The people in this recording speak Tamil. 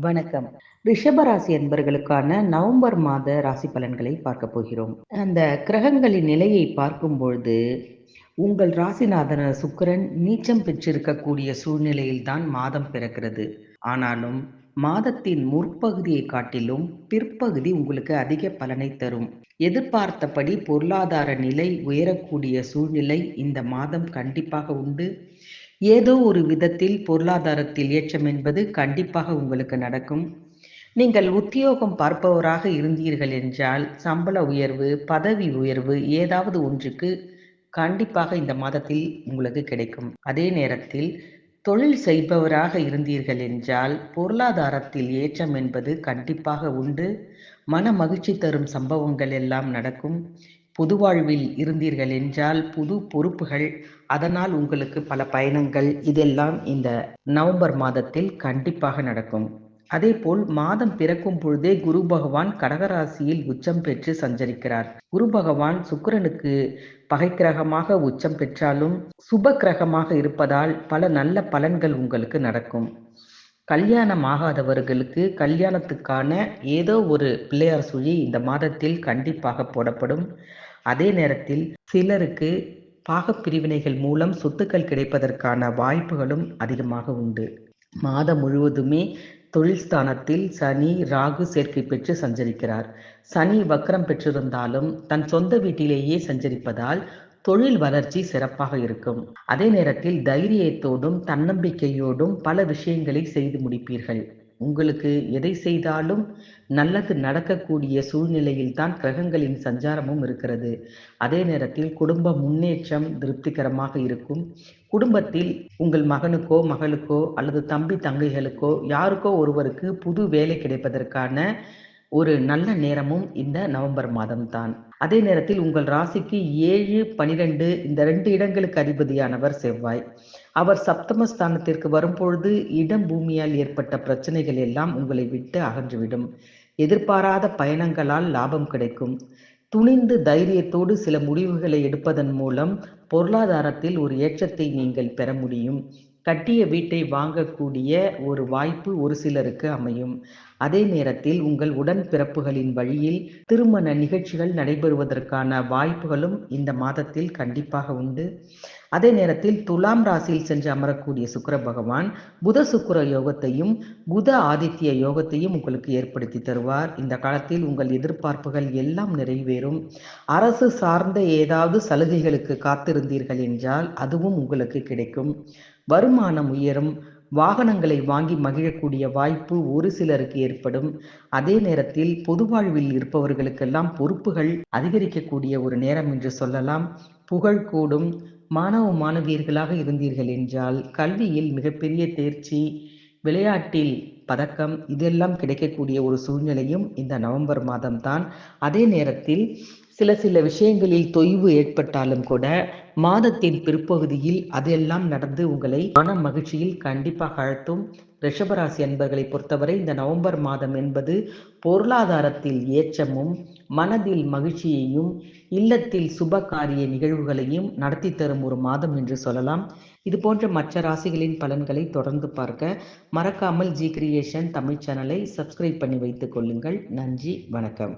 வணக்கம். ரிஷபராசி என்பர்களுக்கான நவம்பர் மாத ராசி பலன்களை பார்க்க போகிறோம். அந்த கிரகங்களின் நிலையை பார்க்கும் பொழுது உங்கள் ராசிநாதன சுக்கிரன் நீச்சம் பெற்றிருக்கக்கூடிய சூழ்நிலையில்தான் மாதம் பிறக்கிறது. ஆனாலும் மாதத்தின் முற்பகுதியை காட்டிலும் பிற்பகுதி உங்களுக்கு அதிக பலனை தரும். எதிர்பார்த்தபடி பொருளாதார நிலை உயரக்கூடிய சூழ்நிலை இந்த மாதம் கண்டிப்பாக உண்டு. ஏதோ ஒரு விதத்தில் பொருளாதாரத்தில் ஏற்றம் என்பது கண்டிப்பாக உங்களுக்கு நடக்கும். நீங்கள் உத்தியோகம் பார்ப்பவராக இருந்தீர்கள் என்றால் சம்பள உயர்வு பதவி உயர்வு ஏதாவது ஒன்றுக்கு கண்டிப்பாக இந்த மாதத்தில் உங்களுக்கு கிடைக்கும். அதே நேரத்தில் தொழில் செய்பவராக இருந்தீர்கள் என்றால் பொருளாதாரத்தில் ஏற்றம் என்பது கண்டிப்பாக உண்டு. மன மகிழ்ச்சி தரும் சம்பவங்கள் எல்லாம் நடக்கும். பொது வாழ்வில் இருந்தீர்கள் என்றால் புது பொறுப்புகள் அதனால் உங்களுக்கு பல பயணங்கள் இதெல்லாம் இந்த நவம்பர் மாதத்தில் கண்டிப்பாக நடக்கும். அதேபோல் மாதம் பிறக்கும் பொழுதே குரு பகவான் கடகராசியில் உச்சம் பெற்று சஞ்சரிக்கிறார். குரு பகவான் சுக்கிரனுக்கு பகை கிரகமாக உச்சம் பெற்றாலும் சுப கிரகமாக இருப்பதால் பல நல்ல பலன்கள் உங்களுக்கு நடக்கும். கல்யாணம் ஆகாதவர்களுக்கு கல்யாணத்துக்கான ஏதோ ஒரு பிள்ளையார் சுழி இந்த மாதத்தில் கண்டிப்பாக போடப்படும். அதே நேரத்தில் சிலருக்கு பாகப்பிரிவினைகள் மூலம் சொத்துக்கள் கிடைப்பதற்கான வாய்ப்புகளும் அதிகமாக உண்டு. மாதம் முழுவதுமே தொழில் ஸ்தானத்தில் சனி ராகு சேர்க்கை பெற்று சஞ்சரிக்கிறார். சனி வக்கரம் பெற்றிருந்தாலும் தன் சொந்த வீட்டிலேயே சஞ்சரிப்பதால் தொழில் வளர்ச்சி சிறப்பாக இருக்கும். அதே நேரத்தில் தைரியத்தோடும் தன்னம்பிக்கையோடும் பல விஷயங்களை செய்து முடிப்பீர்கள். உங்களுக்கு எதை செய்தாலும் நல்லது நடக்கக்கூடிய சூழ்நிலையில் தான் கிரகங்களின் சஞ்சாரமும் இருக்கிறது. அதே நேரத்தில் குடும்ப முன்னேற்றம் திருப்திகரமாக இருக்கும். குடும்பத்தில் உங்கள் மகனுக்கோ மகளுக்கோ அல்லது தம்பி தங்கைகளுக்கோ யாருக்கோ ஒருவருக்கு புது வேலை கிடைப்பதற்கான ஒரு நல்ல நேரமும் இந்த நவம்பர் மாதம் தான் அதே நேரத்தில் உங்கள் ராசிக்கு ஏழு பனிரெண்டு இந்த ரெண்டு இடங்களுக்கு அதிபதியானவர் செவ்வாய். அவர் சப்தமஸ்தானத்திற்கு வரும்பொழுது இடம் பூமியால் ஏற்பட்ட பிரச்சனைகள் எல்லாம் உங்களை விட்டு அகன்றுவிடும். எதிர்பாராத பயணங்களால் லாபம் கிடைக்கும். துணிந்து தைரியத்தோடு சில முடிவுகளை எடுப்பதன் மூலம் பொருளாதாரத்தில் ஒரு ஏற்றத்தை நீங்கள் பெற முடியும். கட்டிய வீட்டை வாங்கக்கூடிய ஒரு வாய்ப்பு ஒரு சிலருக்கு அமையும். அதே நேரத்தில் உங்கள் உடன்பிறப்புகளின் வழியில் திருமண நிகழ்ச்சிகள் நடைபெறுவதற்கான வாய்ப்புகளும் இந்த மாதத்தில் கண்டிப்பாக உண்டு. அதே நேரத்தில் துலாம் ராசியில் சென்று அமரக்கூடிய சுக்கர பகவான் புத சுக்கர யோகத்தையும் புத ஆதித்ய யோகத்தையும் உங்களுக்கு ஏற்படுத்தி தருவார். இந்த காலத்தில் உங்கள் எதிர்பார்ப்புகள் எல்லாம் நிறைவேறும். அரசு சார்ந்த ஏதாவது சலுகைகளுக்கு காத்திருந்தீர்கள் என்றால் அதுவும் உங்களுக்கு கிடைக்கும். வருமானம் உயரும். வாகனங்களை வாங்கி மகிழக்கூடிய வாய்ப்பு ஒரு சிலருக்கு ஏற்படும். அதே நேரத்தில் பொது வாழ்வில் இருப்பவர்களுக்கெல்லாம் பொறுப்புகள் அதிகரிக்கக்கூடிய ஒரு நேரம் என்று சொல்லலாம். புகழ் கூடும். மாணவ மாணவியர்களாக இருந்தீர்கள் என்றால் கல்வியில் மிகப்பெரிய தேர்ச்சி விளையாட்டில் பதக்கம் இதெல்லாம் கிடைக்கக்கூடிய ஒரு சூழ்நிலையும் இந்த நவம்பர் மாதம்தான். அதே நேரத்தில் சில சில விஷயங்களில் தொய்வு ஏற்பட்டாலும் கூட மாதத்தின் பிற்பகுதியில் அதெல்லாம் நடந்து உங்களை மன மகிழ்ச்சியில் கண்டிப்பாக அழுத்தும். ரிஷபராசி அன்பர்களை பொறுத்தவரை இந்த நவம்பர் மாதம் என்பது பொருளாதாரத்தில் ஏற்றமும் மனதில் மகிழ்ச்சியையும் இல்லத்தில் சுப காரிய நிகழ்வுகளையும் நடத்தி தரும் ஒரு மாதம் என்று சொல்லலாம். இது போன்ற மற்ற ராசிகளின் பலன்களை தொடர்ந்து பார்க்க மறக்காமல் ஜி கிரியேஷன் தமிழ் சேனலை சப்ஸ்கிரைப் பண்ணி வைத்துக் கொள்ளுங்கள். நன்றி வணக்கம்.